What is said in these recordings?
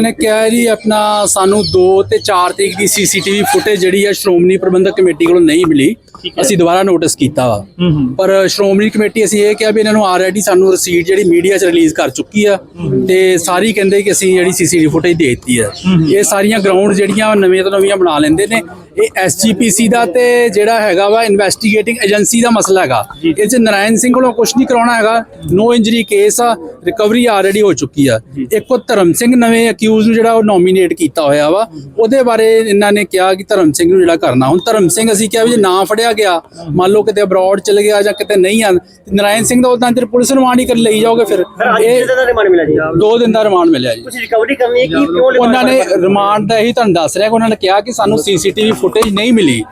ਉਹਨਾਂ ਨੇ ਕਿਹਾ ਜੀ ਆਪਣਾ ਸਾਨੂੰ 2 ਤੇ 4 ਤਰੀਕ ਦੀ ਸੀਸੀਟੀਵੀ ਫੁਟੇਜ ਜਿਹੜੀ ਹੈ ਸ਼੍ਰੋਮਣੀ ਪ੍ਰਬੰਧਕ ਕਮੇਟੀ ਕੋਲੋਂ ਨਹੀਂ ਮਿਲੀ। ਅਸੀਂ ਦੁਬਾਰਾ ਨੋਟਿਸ ਕੀਤਾ ਵਾ। ਪਰ ਸ਼੍ਰੋਮਣੀ ਕਮੇਟੀ ਅਸੀਂ ਇਹ ਕਿਹਾ ਵੀ ਇਹਨਾਂ ਨੂੰ ਆਲਰੇਡੀ ਸਾਨੂੰ ਰਸੀਦ ਜਿਹੜੀ ਮੀਡੀਆ 'ਚ ਰਿਲੀਜ਼ ਕਰ ਚੁੱਕੀ ਆ ਤੇ ਸਾਰੀ ਕਹਿੰਦੇ ਕਿ ਅਸੀਂ ਜਿਹੜੀ ਸੀਸੀਟੀਵੀ ਫੁਟੇਜ ਦੇ ਦਿੱਤੀ ਆ ਇਹ ਸਾਰੀਆਂ ਗਰਾਊਂਡ ਜਿਹੜੀਆਂ ਨਵੀਆਂ ਤੋਂ ਨਵੀਆਂ ਬਣਾ ਲੈਂਦੇ ਨੇ। ਇਹ ਐਸਜੀਪੀਸੀ ਦਾ ਤੇ ਜਿਹੜਾ ਹੈਗਾ ਵਾ ਇਨਵੈਸਟੀਗੇਟਿੰਗ ਏਜੰਸੀ ਦਾ ਮਸਲਾ ਹੈਗਾ। ਇਹ 'ਚ ਨਰਾਇਣ ਸਿੰਘ ਕੋਲੋਂ ਕੁਝ ਨਹੀਂ ਕਰਾਉਣਾ ਹੈਗਾ। ਨੋ ਇੰਜਰੀ ਕੇਸ ਆ ਰਿਕਵਰੀ ਆਲਰੇਡੀ ਹੋ ਚੁੱਕੀ ਆ। ਇੱਕ ਧਰਮ ਸਿੰਘ ਨਵੇਂ ਅਕਿਊਜ਼ ਨੂੰ ਜਿਹੜਾ ਉਹ ਨੋਮੀਨੇਟ ਕੀਤਾ ਹੋਇਆ ਵਾ ਉਹਦੇ ਬਾਰੇ ਇਹਨਾਂ ਨੇ ਕਿਹਾ ਕਿ ਧਰਮ ਸਿੰਘ ਨੂੰ ਜਿਹੜਾ ਕਰਨਾ। ਹੁਣ ਧਰਮ ਸਿੰਘ ਅਸੀਂ ਕਿਹਾ ਵੀ ਜੇ ਨਾ ਫੜਿਆ ਗਿਆ ਮੰਨ ਲਓ ਕਿਤੇ ਅਬਰੋਡ ਚਲੇ ਗਿਆ ਜਾਂ ਕਿਤੇ ਨਹੀਂ ਆ ਨਰਾਇਣ ਸਿੰਘ ਦਾ ਉਦਾਂ ਤੇ ਪੁਲਿਸ ਰਿਮਾਂਡ ਹੀ ਕਰ ਲਈ ਜਾਓਗੇ ਫਿਰ। ਇਹ ਦੋ ਦਿਨ ਦਾ ਰਿਮਾਂਡ ਮਿਲਿਆ ਜੀ। ਤੁਸੀਂ ਰਿਕਵਰੀ ਕਰਨੀ ਹੈ ਕਿ ਕਿਉਂ ਉਹਨਾਂ ਨੇ ਰਿਮਾਂਡ ਦਾ ਇਹੀ ਤੁਹਾਨੂੰ ਦੱਸ ਰਿਹਾ ਕਿ ਉਹਨਾਂ ਨੇ ਕਿਹਾ ਕਿ ਸਾਨੂੰ ਸੀਸੀਟੀਵੀ ਫੁਟੇਜ ਨਹੀਂ ਮਿਲੀ।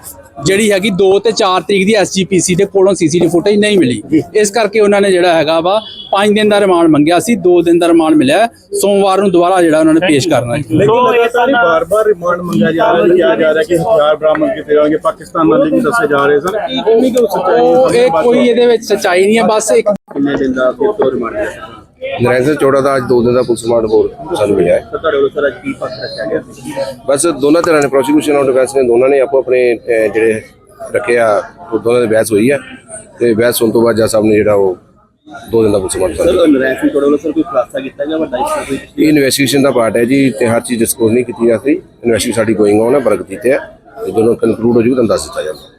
ਜਿਹੜੀ ਹੈਗੀ 2 ਤੇ 4 ਤਰੀਕ ਦੀ ਐਸਜੀਪੀਸੀ ਦੇ ਕੋਲੋਂ ਸੀਸੀਟੀਵੀ ਫੁਟੇਜ ਨਹੀਂ ਮਿਲੀ। ਇਸ ਕਰਕੇ ਉਹਨਾਂ ਨੇ ਜਿਹੜਾ ਹੈਗਾ ਵਾ 5 ਦਿਨ ਦਾ ਰਿਮਾਂਡ ਮੰਗਿਆ ਸੀ 2 ਦਿਨ ਦਾ ਰਿਮਾਂਡ ਮਿਲਿਆ ਸੋਮਵਾਰ ਨੂੰ ਦੁਬਾਰਾ ਜਿਹੜਾ ਉਹਨਾਂ ਨੇ ਪੇਸ਼ ਕਰਨਾ ਹੈ। ਲੇਕਿਨ ਲਗਾਤਾਰ ਹੀ ਬਾਰ-ਬਾਰ ਰਿਮਾਂਡ ਮੰਗਿਆ ਜਾ ਰਿਹਾ ਕਿਹਾ ਜਾ ਰਿਹਾ ਕਿ ਹਥਿਆਰ ਬਰਾਮਦ ਕੀਤੇ ਜਾਣਗੇ ਪਾਕਿਸਤਾਨ ਨਾਲ ਵੀ ਦੱਸੇ ਜਾ ਰਹੇ ਸਨ। ਕੀ ਕਿੰਨੀ ਕੁ ਸੱਚਾਈ ਉਹ ਹੈ ਇਹ ਕੋਈ ਇਹਦੇ ਵਿੱਚ ਸੱਚਾਈ ਨਹੀਂ ਹੈ ਬਸ ਇੱਕ ਕਿੰਨੇ ਦਿਨ ਦਾ ਫਿਰ ਤੋਂ ਰਿਮਾਂਡ ਸਿੰਘ ਚੋੜਾ ਦਾ ਅੱਜ ਦੋ ਦਿਨ ਦਾ ਪੁਲਿਸ ਰਿਮਾਂਡ ਹੋਰ ਸਾਨੂੰ ਮਿਲਿਆ ਹੈ। ਤਾਂ ਤੁਹਾਡੇ ਵੱਲੋਂ ਸਰ ਅੱਜ ਕੀ ਪੱਖ ਰੱਖਿਆ ਗਿਆ ਸੀ? ਬਸ ਦੋਨਾਂ ਤਰ੍ਹਾਂ ਨੇ ਪ੍ਰੋਸੀਕਿਊਸ਼ਨ ਔਰ ਡਿਫੈਂਸ ਨੇ ਦੋਨਾਂ ਨੇ ਆਪੋ ਆਪਣੇ ਅਹ, ਜਿਹੜੇ ਰੱਖਿਆ ਉਹ ਦੋਨਾਂ ਦੀ ਬਹਿਸ ਹੋਈ ਹੈ ਤੇ ਬਹਿਸ ਹੋਣ ਤੋਂ ਬਾਅਦ ਜੱਜ ਸਾਹਿਬ ਨੇ ਜਿਹੜਾ ਉਹ ਦੋ ਦਿਨ ਦਾ police remand sir Narain Singh ਤੁਹਾਡੇ ਵੱਲੋਂ ਸਰ ਕੋਈ ਖੁਲਾਸਾ ਕੀਤਾ ਗਿਆ ਵੱਡਾ ਇਸ ਤਰ੍ਹਾਂ ਕੋਈ? ਇਹ ਇਨਵੈਸਟੀਗੇਸ਼ਨ ਦਾ ਪਾਰਟ ਹੈ ਜੀ ਤੇ ਹਰ ਚੀਜ਼ ਡਿਸਕਲੋਜ਼ ਨਹੀਂ ਕੀਤੀ ਜਾ ਸਕਦੀ ਇਨਵੈਸਟੀਗੇਸ਼ਨ ਸਾਡੀ ਗੋਇੰਗ ਔਨ ਹੈ ਪ੍ਰਗਤੀ ਤੇ ਹੈ ਤੇ ਜਦੋਂ ਕਨਕਲੂਡ ਹੋ ਜੂ ਤਾਂ ਦੱਸ ਦਿੱਤਾ ਜਾਊਗਾ।